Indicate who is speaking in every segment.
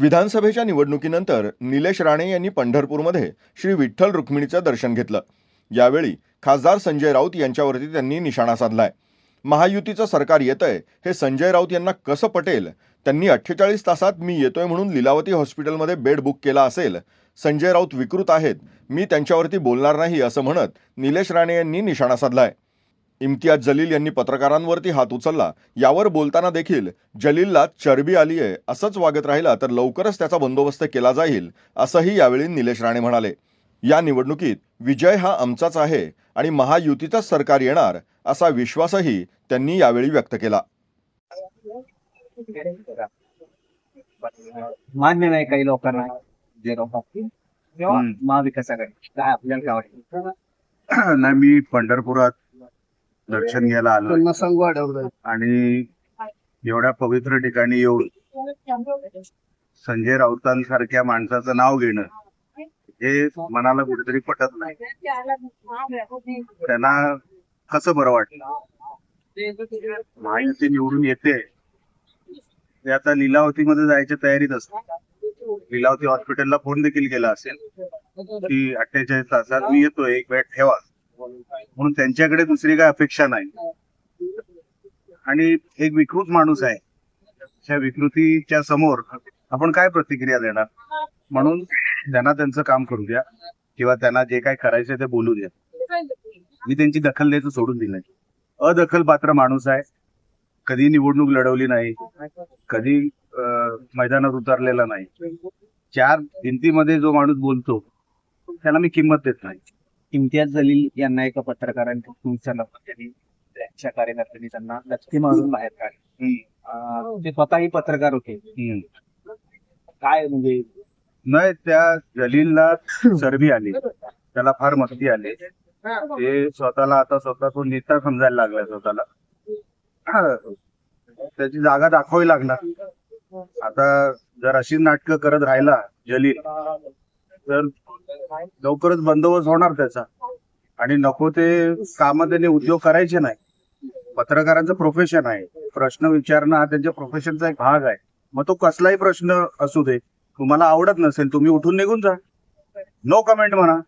Speaker 1: विधानसभेच्या निवडणुकीनंतर निलेश राणे यांनी पंढरपूरमध्ये श्री विठ्ठल रुक्मिणीचं दर्शन घेतलं. यावेळी खासदार संजय राऊत यांच्यावरती त्यांनी निशाणा साधलाय. महायुतीचं सरकार येतंय हे संजय राऊत यांना कसं पटेल? त्यांनी अठ्ठेचाळीस तासात मी येतोय म्हणून लिलावती हॉस्पिटलमध्ये बेड बुक केला असेल. संजय राऊत विकृत आहेत मी त्यांच्यावरती बोलणार नाही असं म्हणत निलेश राणे यांनी निशाणा साधलाय. इम्तियाज जलील यांनी पत्रकारांवरती हात उचलला. यावर बोलताना देखील जलीलला चरबी आली आहे असंच वागत राहिला तर लवकरच त्याचा बंदोबस्त केला जाईल असंही यावेळी निलेश राणे म्हणाले. या निवडणुकीत विजय हा आमचाच आहे आणि महायुतीचाच सरकार येणार असा विश्वासही त्यांनी यावेळी व्यक्त केला.
Speaker 2: मान्य नाही काही लोकांना जे
Speaker 3: हम्म.
Speaker 2: महाविकासाकडे काय आपल्याला काय वाटतं?
Speaker 3: नाही मी पंढरपुरात दर्शन घ्यायला आलो.
Speaker 2: त्यांना संघ वाढवलं
Speaker 3: आणि एवढ्या पवित्र ठिकाणी येऊन संजय राऊतांसारख्या माणसाचं नाव घेणं हे मनाला कुठेतरी पटत नाही. त्यांना कसं बरं वाटलं? महायुती निवडून येते. ते आता लिलावतीमध्ये जायच्या तयारीत असतात. लिलावती हॉस्पिटलला फोन देखील केला असेल. की अठ्ठेचाळीस तासात मी येतोय. एक वेळ ठेवा. म्हणून त्यांच्याकडे दुसरी काय अपेक्षा नाही. आणि एक विकृत माणूस आहे. त्या विकृतीच्या समोर आपण काय प्रतिक्रिया देणार? म्हणून त्यांना त्यांचं काम करू द्या किंवा त्यांना जे काय करायचं ते बोलू द्या. मी त्यांची दखल द्यायचं सोडून दिलंय. अदखल पात्र माणूस आहे. कधी निवडणूक लढवली नाही. कधी मैदानात उतरलेला नाही. चार भिंतीमध्ये जो माणूस बोलतो त्याला मी किंमत देत नाही.
Speaker 2: इम्तियाज जलील यांना एका पत्रकारांनी. त्यांनी त्यांच्या कार्यकर्त्यांनी त्यांना लक्ष्मी मारून बाहेर काढले. ते स्वतःही पत्रकार होते. काय म्हणजे?
Speaker 3: नाही त्या जलीलला चरबी आली. त्याला फार मस्ती आली. ते स्वतःला आता स्वतः तो नेता समजायला लागला स्वतःला. त्याची जागा दाखवावी लागणार. आता जर अशी नाटकं करत राहिला जलील तर लवकरच बंदोबस्त होणार त्याचा. आणि नको ते काम त्यांनी उद्योग करायचे नाही. पत्रकारांचं प्रोफेशन आहे. प्रश्न विचारणं हा त्यांच्या प्रोफेशनचा एक भाग आहे. मग तो कसलाही प्रश्न असू दे तुम्हाला आवडत नसेल तुम्ही उठून निघून जा. नो कमेंट म्हणा.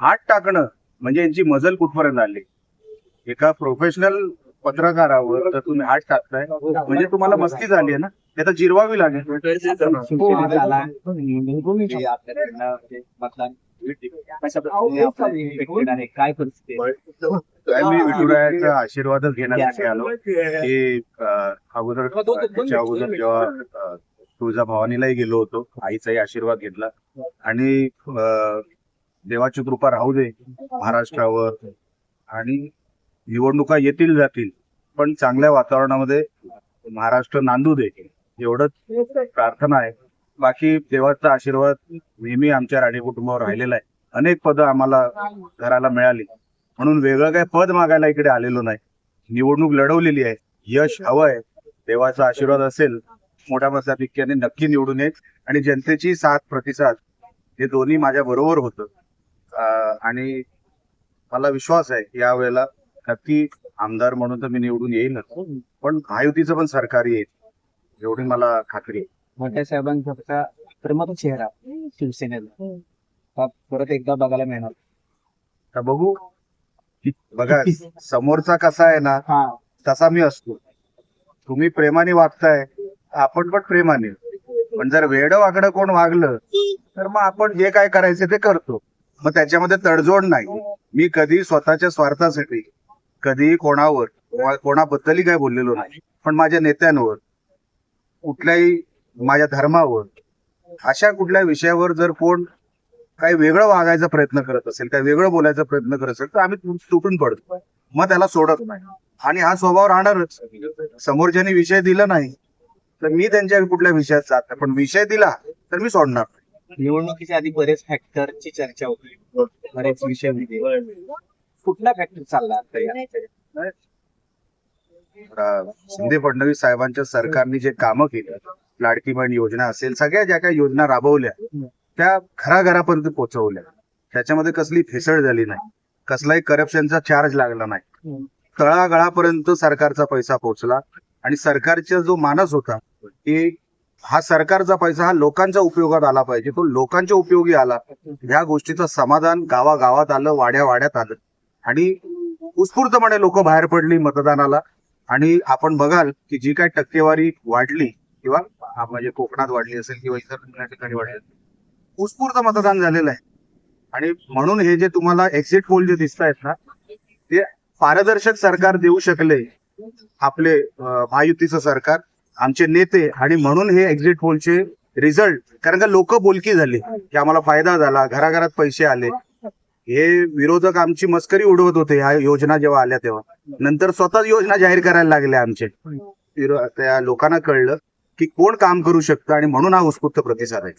Speaker 3: हात टाकणं म्हणजे यांची मजल कुठपर्यंत आली? एका प्रोफेशनल पत्रकारावर तर तुम्ही हात टाकताय. म्हणजे तुम्हाला मस्ती झाली आहे ना? ते तर जिरवावी लागेल.
Speaker 2: आहे? काय
Speaker 3: मी विठुरायाचा आशीर्वादच घेण्यासाठी आलो की अगोदर त्याच्या अगोदर जेव्हा अं, तुळजाभवानीलाही गेलो होतो. आईचाही आशीर्वाद घेतला. आणि देवाची कृपा राहू दे महाराष्ट्रावर. आणि निवडणुका येतील जातील पण चांगल्या वातावरणामध्ये महाराष्ट्र नांदू दे. एवढंच प्रार्थना आहे. बाकी देवाचा आशीर्वाद नेहमी आमच्या राणे कुटुंबावर राहिलेला आहे. अनेक पदं आम्हाला घराला मिळाली. म्हणून वेगळं काय पद मागायला इकडे आलेलो नाही. निवडणूक लढवलेली आहे. यश हवं आहे. देवाचा आशीर्वाद असेल मोठ्या मताधिक्याने नक्की निवडून येत आणि जनतेची साथ प्रतिसाद हे दोन्ही माझ्या बरोबर होतं. आणि मला विश्वास आहे या वेळेला नक्की आमदार म्हणून तर मी निवडून येईनच पण महायुतीचं पण सरकार येईल एवढी मला खात्री आहे.
Speaker 2: मोठ्या साहेबांचा कसा प्रेमाचा चेहरा शिवसेनेला. हा परत एकदा बघायला मिळणार.
Speaker 3: तर बघू. बघा समोरचा कसा आहे ना
Speaker 2: हा.
Speaker 3: तसा मी असतो. तुम्ही प्रेमाने वागताय आपण पण प्रेमाने. पण जर वेड वागणं कोण वागलं तर मग आपण जे काय करायचं ते करतो. मग त्याच्यामध्ये तडजोड नाही. मी कधी स्वतःच्या स्वार्थासाठी कधीही कोणावर कोणाबद्दलही काय बोललेलो नाही. पण माझ्या नेत्यांवर कुठल्याही माझ्या धर्मावर अशा कुठल्या विषयावर जर कोण काही वेगळं वागायचा प्रयत्न करत असेल काही वेगळं बोलायचा प्रयत्न करत असेल तर आम्ही तुटून पडतो. मग त्याला सोडत नाही. आणि हा स्वभाव राहणारच. समोरच्यानी विषय दिला नाही तर मी त्यांच्या कुठल्या विषयात जात नाही. पण विषय दिला तर मी सोडणार
Speaker 2: निवडणुकीच्या आधी बरेच फॅक्टरची चर्चा होती. बरेच विषय कुठल्या कुठला चालला
Speaker 3: शिंदे फडणवीस साहेबांच्या सरकारने जे कामं केली लाडकी बहीण योजना असेल सगळ्या ज्या काही योजना राबवल्या त्या घराघरापर्यंत पोहोचवल्या. त्याच्यामध्ये कसली फेसळ झाली नाही. कसलाही करप्शनचा चार्ज लागला नाही. तळागळापर्यंत सरकारचा पैसा पोहोचला आणि सरकारचा जो मानस होता की हा सरकारचा पैसा हा लोकांच्या उपयोगात आला पाहिजे. तो लोकांच्या उपयोगी आला. ह्या गोष्टीचं समाधान गावागावात आलं वाड्या वाड्यात आलं. आणि उत्स्फूर्तपणे लोक बाहेर पडली मतदानाला. आणि आपण बघाल की जी काय टक्केवारी वाढली किंवा म्हणजे कोकणात वाढली असेल किंवा इतर ठिकाणी वाढली असेल उत्स्फूर्त मतदान झालेलं आहे. आणि म्हणून हे जे तुम्हाला एक्झिट पोल जे दिसत आहेत ना ते पारदर्शक सरकार देऊ शकले आपले महायुतीचं सरकार आमचे नेते आणि म्हणून हे एक्झिट पोलचे रिझल्ट कारण का लोक बोलकी झाली की आम्हाला फायदा झाला घराघरात पैसे आले. हे विरोधक आमची मस्करी उडवत होते ह्या योजना जेव्हा आल्या तेव्हा. नंतर स्वतःच योजना जाहीर करायला लागले आमचे. त्या लोकांना कळलं की कोण काम करू शकतं आणि म्हणून हा उत्स्फूर्त प्रतिसाद आहे.